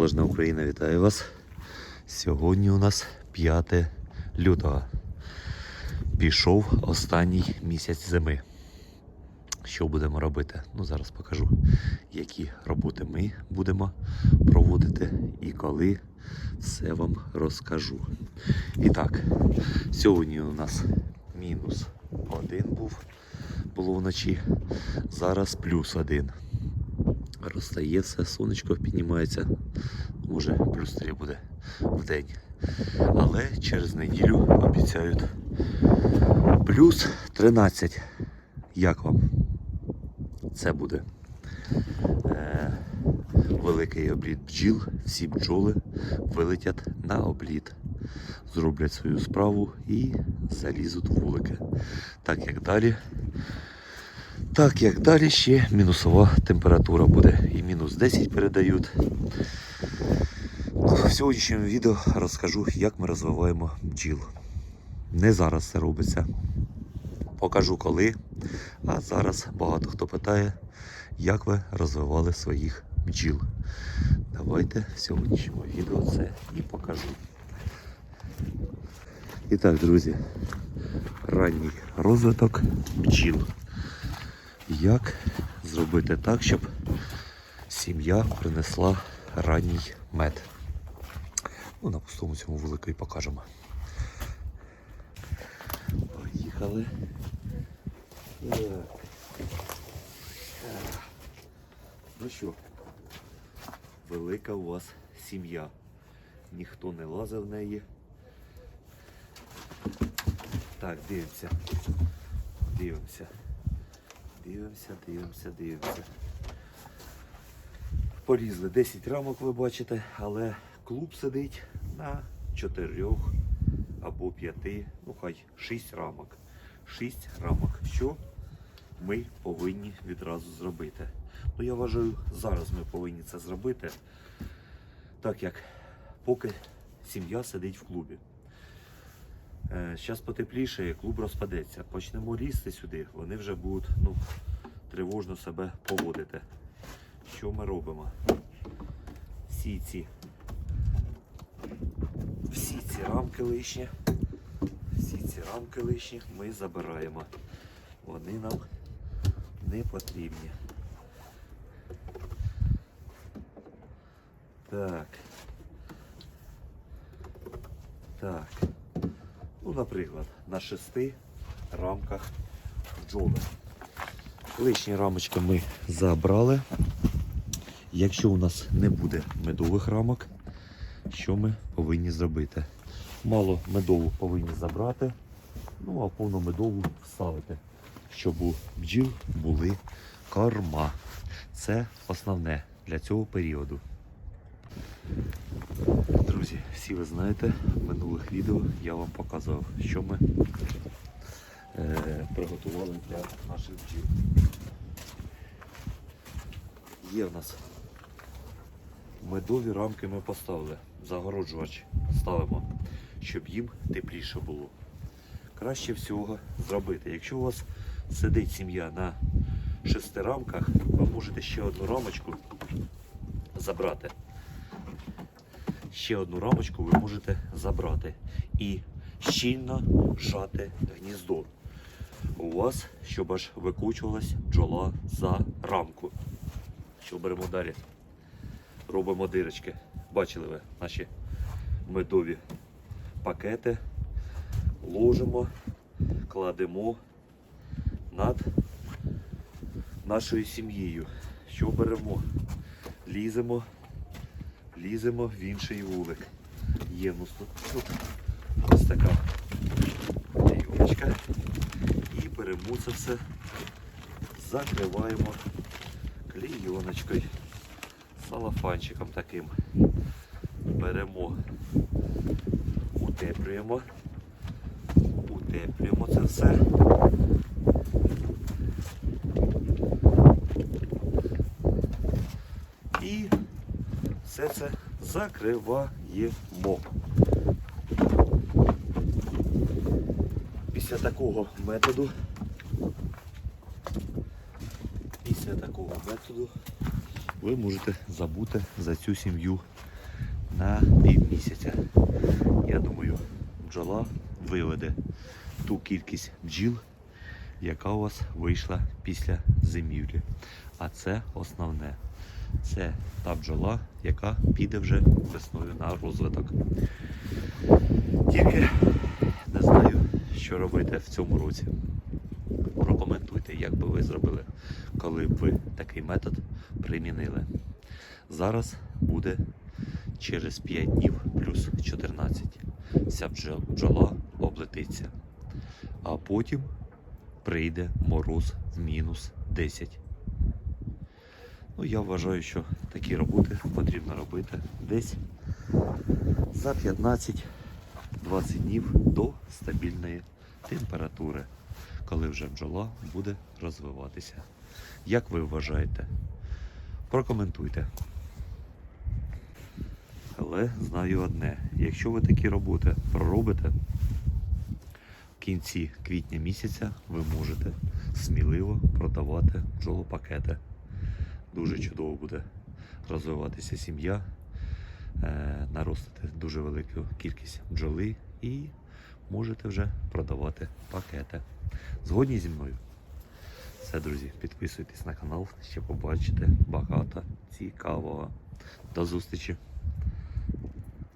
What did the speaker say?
Незалежна Україна вітає вас. Сьогодні у нас 5 лютого. Пішов останній місяць зими. Що будемо робити? Ну, зараз покажу, які роботи ми будемо проводити і коли все вам розкажу. І так, сьогодні у нас мінус один був, було вночі. Зараз плюс один. Розстає все, сонечко піднімається. Може, плюс 3 буде в день. Але через неділю обіцяють плюс 13. Як вам? Це буде е, великий обліт бджіл. Всі бджоли вилетять на обліт, зроблять свою справу і залізуть в вулики. Так як далі. Так як далі ще мінусова температура буде. І мінус 10 передають. Ну, в сьогоднішньому відео розкажу, як ми розвиваємо бджіл. Не зараз це робиться. Покажу коли. А зараз багато хто питає, як ви розвивали своїх бджіл. Давайте в сьогоднішньому відео це і покажу. І так, друзі, ранній розвиток бджіл. Як зробити так, щоб сім'я принесла ранній мед? Ну, на пустому цьому вулику і покажемо. Поїхали. Ну що, велика у вас сім'я. Ніхто не лазив в неї. Так, дивимося. Дивимося. Дивимося, дивимося, дивимося. Порізли 10 рамок, ви бачите, але клуб сидить на 4 або 5, ну хай 6 рамок. 6 рамок. Що ми повинні відразу зробити? Ну я вважаю, зараз ми повинні це зробити, так як поки сім'я сидить в клубі. Зараз потепліше, клуб розпадеться. Почнемо лізти сюди, вони вже будуть ну, тривожно себе поводити. Що ми робимо? Всі ці, всі ці рамки лишні, всі ці рамки лишні ми забираємо. Вони нам не потрібні. Так. Так. Ну, наприклад, на шести рамках бджоли. Лишні рамочки ми забрали. Якщо у нас не буде медових рамок, що ми повинні зробити? Мало медову повинні забрати, ну а повну медову вставити, щоб у бджіл були корма. Це основне для цього періоду. Друзі, всі ви знаєте, в минулих відео я вам показував, що ми е, приготували для наших бджіл. Є в нас медові рамки ми поставили, загороджувач ставимо, щоб їм тепліше було. Краще всього зробити. Якщо у вас сидить сім'я на шести рамках, ви можете ще одну рамочку забрати ще одну рамочку ви можете забрати і щільно жати гніздо. У вас, щоб аж викучувалась бджола за рамку. Що беремо далі? Робимо дирочки. Бачили ви наші медові пакети, ложимо, кладемо над нашою сім'єю. Що беремо? Ліземо ліземо в інший вулик. Є в тут, ось така клейоночка. І беремо це все, закриваємо клейоночкою, салафанчиком таким. Беремо, утеплюємо, утеплюємо це все. І все це закриваємо. Після такого методу, після такого методу ви можете забути за цю сім'ю на півмісяця. Я думаю, бджола виведе ту кількість бджіл, яка у вас вийшла після зимівлі. А це основне. Це та бджола, яка піде вже весною на розвиток. Тільки не знаю, що робити в цьому році. Прокоментуйте, як би ви зробили, коли б ви такий метод примінили. Зараз буде через 5 днів плюс 14. Вся бджола облетиться. А потім прийде мороз в мінус 10. Ну, я вважаю, що такі роботи потрібно робити десь за 15-20 днів до стабільної температури, коли вже бджола буде розвиватися. Як ви вважаєте? Прокоментуйте. Але знаю одне: якщо ви такі роботи проробите, в кінці квітня місяця ви можете сміливо продавати бджолопакети. Дуже чудово буде розвиватися сім'я, е, наростити дуже велику кількість бджоли і можете вже продавати пакети. Згодні зі мною? Все, друзі, підписуйтесь на канал, ще побачите багато цікавого. До зустрічі!